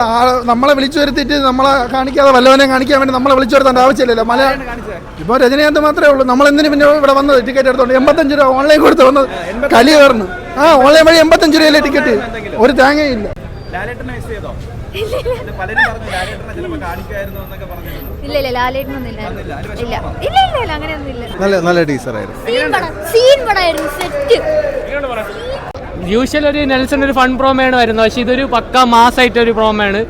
ആ- നമ്മളെ വിളിച്ചു വരുത്തിയിട്ട് നമ്മളെ കാണിക്കാതെ വല്ലവനെ കാണിക്കാൻ വേണ്ടി നമ്മളെ വിളിച്ചു വരുത്തേണ്ട ആവശ്യമില്ലല്ലോ. മല ഇപ്പോൾ രജനീകാന്ത് മാത്രമേ ഉള്ളൂ. നമ്മൾ എന്തിനു പിന്നെ ഇവിടെ വന്നത്? ടിക്കറ്റ് എടുത്തോണ്ട് എൺപത്തഞ്ച് രൂപ ഓൺലൈൻ കൊടുത്ത് വന്നത്. കലി കയറുന്നു. ആ ഓൺലൈൻ വഴി എൺപത്തഞ്ച് രൂപയിലെ ടിക്കറ്റ് ഒരു തേങ്ങയില്ല ലാലേട്ടനെ മിസ് ചെയ്തോ? ഇത് പലരും പറഞ്ഞു ലാലേട്ടനെ ചിലപ്പോ കാണിക്കുമായിരുന്നു എന്നൊക്കെ പറഞ്ഞിരുന്നു. ഇല്ല ഇല്ല ലാലേട്ടനൊന്നും ഇല്ല. ഇല്ല ഇല്ല ഇല്ല ഇല്ല അങ്ങനെയൊന്നും ഇല്ല. നല്ല നല്ല ടീച്ചറായിരുന്നു യൂഷ്വൽ ഒരു നെൽസൺ ഒരു ഫൺ പ്രോമയാണ് വരുന്നത്. പക്ഷെ ഇതൊരു പക്ക മാസായിട്ട് ഒരു പ്രോമയാണ്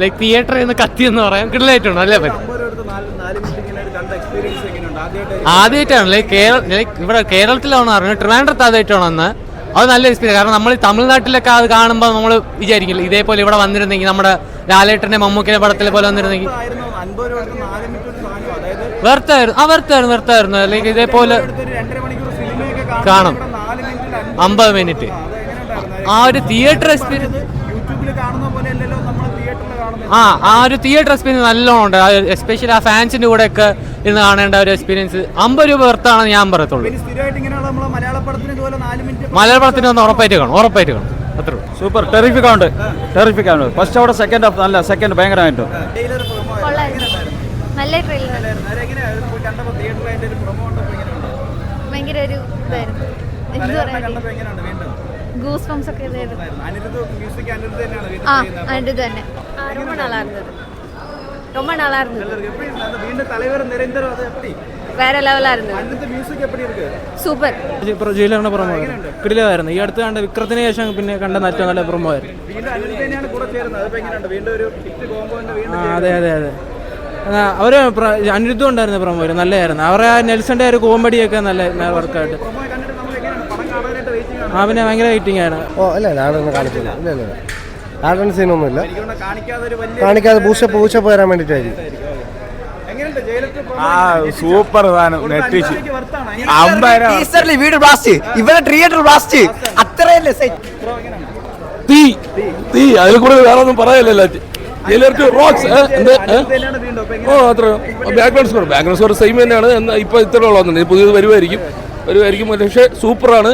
ലൈക് തിയേറ്ററിൽ നിന്ന് കത്തി എന്ന് പറയാം. കിടലായിട്ടുണ്ട് അല്ലേ? പറ്റും ആദ്യമായിട്ടാണ്. ലൈക് കേരള ലൈക്ക് ഇവിടെ കേരളത്തിലാണോ അറിഞ്ഞത് ട്രിവാൻഡ്രത്ത് ആദ്യമായിട്ടാണ് അന്ന് അത് നല്ല എക്സ്പീരിയൻസ് കാരണം നമ്മൾ തമിഴ്നാട്ടിലൊക്കെ അത് കാണുമ്പോൾ നമ്മൾ വിചാരിക്കില്ല ഇതേപോലെ ഇവിടെ വന്നിരുന്നെങ്കിൽ നമ്മുടെ ലാലേട്ടന്റെ മമ്മൂക്കിന്റെ പടത്തിലെ പോലെ വന്നിരുന്നെങ്കിൽ വെർത്തായിരുന്നു വെറുത്തായിരുന്നു. ആ വെർത്തായിരുന്നു വെർത്തായിരുന്നു ലൈക്ക് ഇതേപോലെ കാണും. അമ്പത് മിനിറ്റ് ആ ഒരു തിയേറ്റർ എക്സ്പീരിയൻസ് യൂട്യൂബിൽ കാണുന്ന പോലെ അല്ലല്ലോ നമ്മൾ തിയേറ്ററിൽ കാണുന്നത്. ആ ആ ഒരു തിയേറ്റർ എക്സ്പീരിയൻസ് നല്ലോണം ഉണ്ട്. എസ്പെഷ്യലി ആ ഫാൻസിന്റെ കൂടെ ഒക്കെ ഇരുന്ന് കാണേണ്ട ഒരു എക്സ്പീരിയൻസ് അമ്പത് രൂപ വെറുത്താണെന്ന് ഞാൻ പറയത്തുള്ളൂ. മലയാള പടത്തിന് ഒന്ന് ഉറപ്പായിട്ട് കാണും ഉറപ്പായിട്ട് കാണും. അത്രേ ഉള്ളൂ. സൂപ്പർ ടെറിഫിക് ആണ് ടെറിഫിക് ആണ് ഫസ്റ്റ് അവിടെ സെക്കൻഡ് ഹാഫ് നല്ല സെക്കൻഡ് ഭയങ്കരമായിട്ട്. ട്രെയിലർ പ്രൊമോ കൊള്ളായിരുന്നു നല്ല ട്രെയിലർ അതെങ്ങനെയായിരുന്നു പോയി കണ്ടപ്പോൾ തിയേറ്ററിൽ ഒരു പ്രൊമോ കണ്ടപ്പോൾ എങ്ങനെയുണ്ട്? ഭയങ്കര ഒരു ഇതായിരുന്നു. ഗൂസ് പംസ് ഒക്കെ ആ അനിരുദ്ധ തന്നെ. ரொம்ப நல்லா இருந்தது ரொம்ப വേറെ ലെവലാ സൂപ്പർ. പ്രജയിലാണ് പ്രൊമോ കിടിലായിരുന്നു ഈ അടുത്ത് കണ്ട വിക്രത്തിന് ശേഷം പിന്നെ കണ്ട നല്ല നല്ല പ്രൊമോ ആയിരുന്നു. അതെ അതെ അതെ. അവർ അനിരുദ്ധം ഉണ്ടായിരുന്നു പ്രൊമോ നല്ലതായിരുന്നു. അവരെ നെൽസന്റെ ഒരു കോമഡിയൊക്കെ നല്ല വർക്കായിട്ട് ആ പിന്നെ ഭയങ്കര വെയിറ്റിംഗ് ആണ്. ഓ അല്ല ലാഡൊന്നും കാണിച്ചില്ല. ഇല്ല ഇല്ല സീനൊന്നുമില്ല കാണിക്കാതെ ഒരു വലിയ കാണിക്കാതെ പൂച്ച പൂച്ചപ്പ് വരാൻ വേണ്ടിയിട്ടായിരിക്കും. ആ സൂപ്പർ സാധനം. ടീച്ചറിൽ വീട് ബ്ലാസ്റ്റ് തിയേറ്റർ ബ്ലാസ്റ്റ് അത്രയല്ലേ സെറ്റ് തീ. തീ. അതിൽ കൂടുതൽ വേറെ ഒന്നും ജയിലർക്ക് റോക്സ് ഓ അത്ര background score background score same തന്നെയാണ്. എന്നാൽ ഇപ്പോൾ ഇത്ര ഉള്ളതെന്നുണ്ട് പുതിയത് വരുമായിരിക്കും വരുമായിരിക്കും പക്ഷേ സൂപ്പറാണ്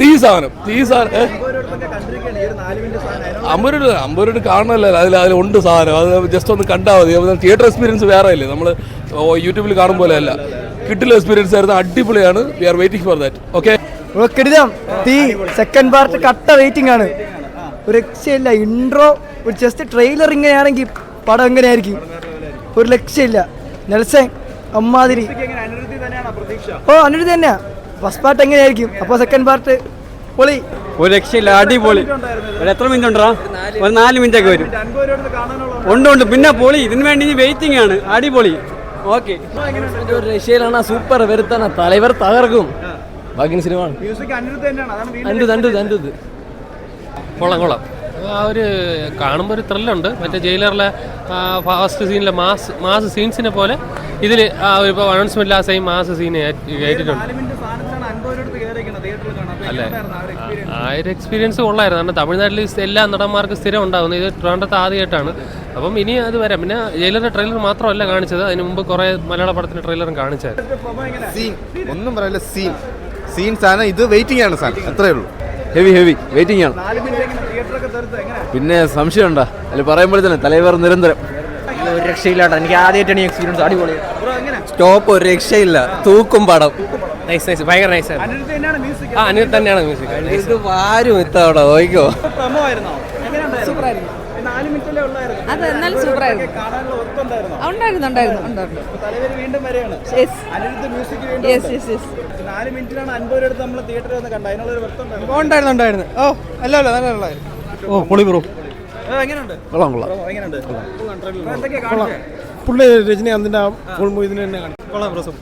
തീ സാധനം തീ സാധനം. അമ്പത് രൂപ അമ്പത് രൂപ കാണണമല്ലോ അതിൽ അതിലുണ്ട് സാധനം. അത് ജസ്റ്റ് ഒന്ന് കണ്ടാൽ മതി. തിയേറ്റർ എക്സ്പീരിയൻസ് വേറെ അല്ലേ? നമ്മൾ യൂട്യൂബിൽ കാണും പോലെ അല്ല. കിട്ടില്ല എക്സ്പീരിയൻസ് ആയിരുന്നു. അടിപൊളിയാണ്. We are waiting for that okay തീ സെക്കൻഡ് പാർട്ട് കട്ട വെയിറ്റിംഗ് ആണ്. ഒരു രക്ഷയില്ല. ഇൻട്രോ ഒരു ജസ്റ്റ് ട്രെയിലർ ഇങ്ങനെയാണെങ്കിൽ പടം എങ്ങനെയായിരിക്കും? ഒരു ലക്ഷ്യമില്ല നെൽസൻ അമ്മാതിരി. എങ്ങനെ? തന്നെയാണ് പ്രതീക്ഷ? ഓ അനുരുദ്ധ തന്നെയാ. ഫസ്റ്റ് പാർട്ട് എങ്ങനെയായിരിക്കും? അപ്പോൾ സെക്കൻഡ് പാർട്ട് പൊളി. ഒരു രക്ഷയില്ല അടിപൊളി. ഒരു എത്ര മിനിറ്റ് ഉണ്ടോ ഒരു നാല് മിനിറ്റ് ഒക്കെ വരും. ഉണ്ട് ഉണ്ട്. പിന്നെ പൊളി ഇതിന് വേണ്ടി വെയിറ്റിംഗ് ആണ്. അടിപൊളി. ഓക്കെ ഒരു രക്ഷയിലാണ് സൂപ്പർ വരുത്താന തലവർ തകർക്കും. ബാക്കി സിനിമ. കൊള്ളാം കൊള്ളാം. ആ ഒരു കാണുമ്പോൾ ഒരു ത്രില്ലുണ്ട് മറ്റേ ജയിലറിലെ ഫാസ്റ്റ് സീനിലെ മാസ് മാസ് സീൻസിനെ പോലെ ഇതിൽ ആ ഒരു അനൗൺസ്മെന്റിൽ ആ സെയിം മാസ് സീൻ കേട്ടിട്ടുണ്ട് നാല് മിനിറ്റ് സാധനത്തിലാണ് അൻപത് രൂപ അടുത്ത് എങ്ങനെയുണ്ടായിരുന്നു ആ ഒരു എക്സ്പീരിയൻസ് കൊള്ളായിരുന്നു. കാരണം തമിഴ്നാട്ടിൽ എല്ലാ നടന്മാർക്കും സ്ഥിരം ഉണ്ടാകുന്നത് ഇത് ട്രിവാൻഡ്രത്ത് ആദ്യമായിട്ടാണ്. അപ്പം ഇനി അത് വരാം. പിന്നെ ജയിലറിന്റെ ട്രെയിലർ മാത്രമല്ല കാണിച്ചത്. അതിന് മുമ്പ് കുറേ മലയാള പടത്തിന്റെ ട്രെയിലറും കാണിച്ചായിരുന്നു. സീൻ ഒന്നും പറയില്ല സീൻ സീൻ സാധനം ഇത് വെയിറ്റിംഗ് ആണ് സാധനം. അത്രേ ഉള്ളൂ. ഹെവി ഹെവി വെയിറ്റിംഗ് ആണ്. പിന്നെ സംശയമുണ്ടോ അതിൽ പറയുമ്പോൾ തന്നെ തലവർ നിരന്തരം. ഒരു രക്ഷയില്ലാട്ടോ. എനിക്ക് ആദ്യമായിട്ടാണ് ഈ എക്സ്പീരിയൻസ് അടിപൊളി. ബ്രോ എങ്ങനെ? സ്റ്റോപ്പ് ഒരു രക്ഷയില്ല. തൂക്കും പടം. നൈസ് നൈസ് ഭയങ്കര നൈസ് ആ അനിൽ തന്നെയാണ് മ്യൂസിക് ഇത് വാരും ഇത്തവണ ഉള്ളായിരുന്നു. അത് എന്നാലും സൂപ്പറായിരുന്നു. ഉണ്ടായിരുന്നു ഉണ്ടായിരുന്നു ഉണ്ടായിരുന്നു. ഉണ്ടായിരുന്നു ഉണ്ടായിരുന്നു. ഓ അല്ല അല്ല നല്ല നല്ലതായിരുന്നു ഓ പൊളി ബ്രോ. എങ്ങനെയുണ്ട്? കൊള്ളാം പുള്ളി രജനീകാന്തിന്റെ ഫുൾ മൂവി ഇതിന് തന്നെ കൊള്ളാം പ്രസം